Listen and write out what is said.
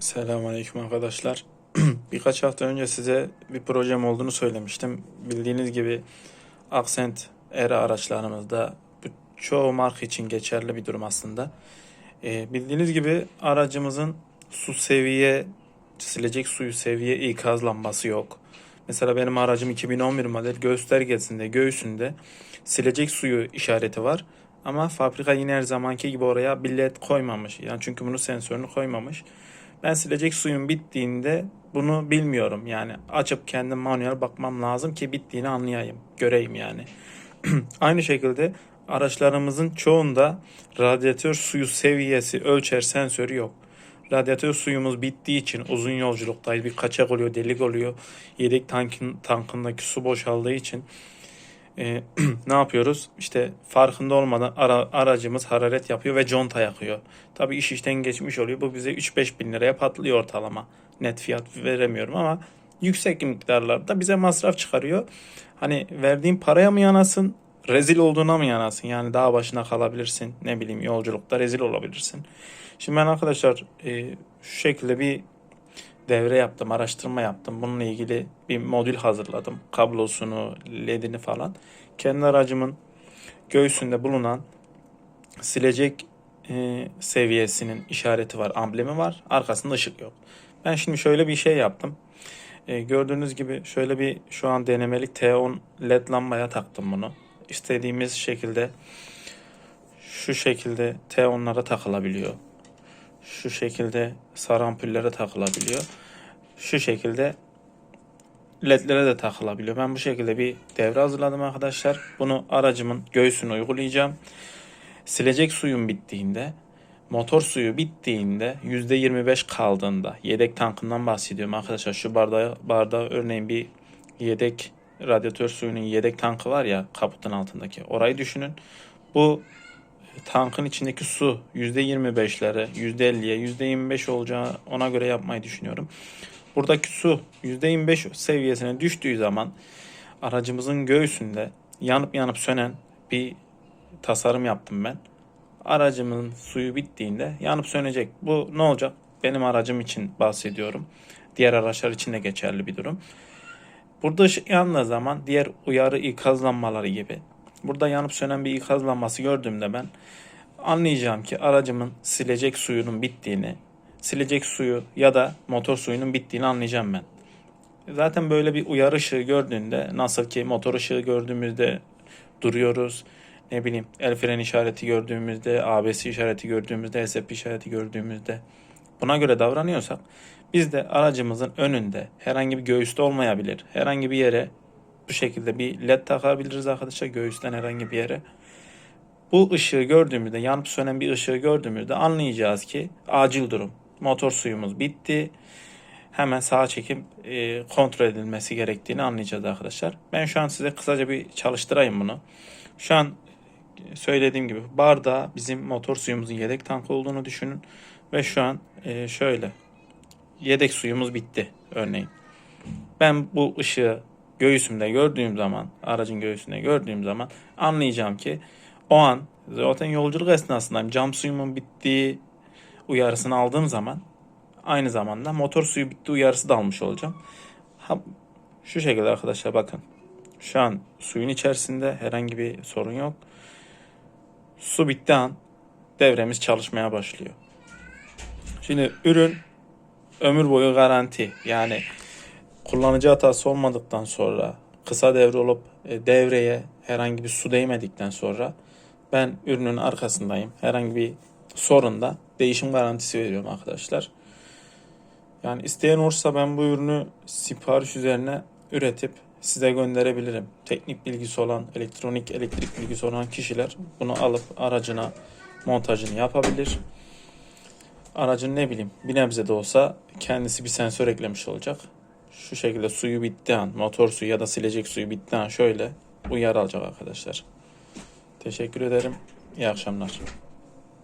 Selamünaleyküm arkadaşlar. Birkaç hafta önce size bir projem olduğunu söylemiştim. Bildiğiniz gibi Accent Era araçlarımızda bu çoğu marka için geçerli bir durum aslında. Ee, bildiğiniz gibi aracımızın su seviye, silecek suyu seviye ikaz lambası yok. Mesela benim aracım 2011 model göstergesinde, göğsünde silecek suyu işareti var. Ama fabrika yine her zamanki gibi oraya bir led koymamış. Yani çünkü bunu sensörünü koymamış. Ben silecek suyun bittiğinde bunu bilmiyorum. Yani açıp kendim manuel bakmam lazım ki bittiğini anlayayım, göreyim yani. Aynı şekilde araçlarımızın çoğunda radyatör suyu seviyesi ölçer sensörü yok. Radyatör suyumuz bittiği için uzun yolculuktayız. Bir kaçak oluyor, delik oluyor. Yedek tankın, tankındaki su boşaldığı için e, ne yapıyoruz? İşte farkında olmadan ara, aracımız hararet yapıyor ve conta yakıyor. Tabii iş işten geçmiş oluyor. Bu bize 3-5 bin liraya patlıyor ortalama. Net fiyat veremiyorum ama yüksek miktarlarda bize masraf çıkarıyor. Hani verdiğin paraya mı yanasın, rezil olduğuna mı yanasın? Yani dağ başına kalabilirsin, ne bileyim yolculukta rezil olabilirsin. Şimdi ben arkadaşlar e, şu şekilde bir devre yaptım, araştırma yaptım. Bununla ilgili bir modül hazırladım. Kablosunu, ledini falan. Kendi aracımın göğsünde bulunan silecek e, seviyesinin işareti var, amblemi var. Arkasında ışık yok. Ben şimdi şöyle bir şey yaptım. E, gördüğünüz gibi şöyle bir şu an denemelik T10 led lambaya taktım bunu. İstediğimiz şekilde şu şekilde T10'lara takılabiliyor. Şu şekilde sarı ampullere takılabiliyor. Şu şekilde ledlere de takılabiliyor. Ben bu şekilde bir devre hazırladım arkadaşlar. Bunu aracımın göğsüne uygulayacağım. Silecek suyun bittiğinde, motor suyu bittiğinde %25 kaldığında yedek tankından bahsediyorum arkadaşlar. Şu bardağı, bardağı örneğin bir yedek radyatör suyunun yedek tankı var ya kaputun altındaki. Orayı düşünün. Bu tankın içindeki su %25'lere, %50'ye, %25 olacağı ona göre yapmayı düşünüyorum. Buradaki su %25 seviyesine düştüğü zaman aracımızın göğsünde yanıp yanıp sönen bir tasarım yaptım ben. Aracımın suyu bittiğinde yanıp sönecek. Bu ne olacak? Benim aracım için bahsediyorum. Diğer araçlar için de geçerli bir durum. Burada ışık yandığı zaman diğer uyarı ikaz lambaları gibi burada yanıp sönen bir ikaz lambası gördüğümde ben anlayacağım ki aracımın silecek suyunun bittiğini, silecek suyu ya da motor suyunun bittiğini anlayacağım ben. Zaten böyle bir uyarı ışığı gördüğünde nasıl ki motor ışığı gördüğümüzde duruyoruz. Ne bileyim el fren işareti gördüğümüzde, ABS işareti gördüğümüzde, SP işareti gördüğümüzde buna göre davranıyorsak biz de aracımızın önünde herhangi bir göğüste olmayabilir. Herhangi bir yere bu şekilde bir led takabiliriz arkadaşlar göğüsten herhangi bir yere. Bu ışığı gördüğümüzde yanıp sönen bir ışığı gördüğümüzde anlayacağız ki acil durum. Motor suyumuz bitti. Hemen sağa çekip e, kontrol edilmesi gerektiğini anlayacağız arkadaşlar. Ben şu an size kısaca bir çalıştırayım bunu. Şu an söylediğim gibi bardağı bizim motor suyumuzun yedek tankı olduğunu düşünün. Ve şu an e, şöyle yedek suyumuz bitti örneğin. Ben bu ışığı göğsümde gördüğüm zaman, aracın göğsünde gördüğüm zaman anlayacağım ki o an zaten yolculuk esnasındayım. Cam suyumun bittiği uyarısını aldığım zaman aynı zamanda motor suyu bitti uyarısı da almış olacağım. Ha, şu şekilde arkadaşlar bakın. Şu an suyun içerisinde herhangi bir sorun yok. Su bitti an devremiz çalışmaya başlıyor. Şimdi ürün ömür boyu garanti. Yani kullanıcı hatası olmadıktan sonra kısa devre olup e, devreye herhangi bir su değmedikten sonra ben ürünün arkasındayım. Herhangi bir sorunda değişim garantisi veriyorum arkadaşlar. Yani isteyen olursa ben bu ürünü sipariş üzerine üretip size gönderebilirim. Teknik bilgisi olan, elektronik elektrik bilgisi olan kişiler bunu alıp aracına montajını yapabilir. Aracın ne bileyim bir nebze de olsa kendisi bir sensör eklemiş olacak. Şu şekilde suyu bitti an, motor suyu ya da silecek suyu bitti an şöyle uyarı alacak arkadaşlar. Teşekkür ederim. İyi akşamlar.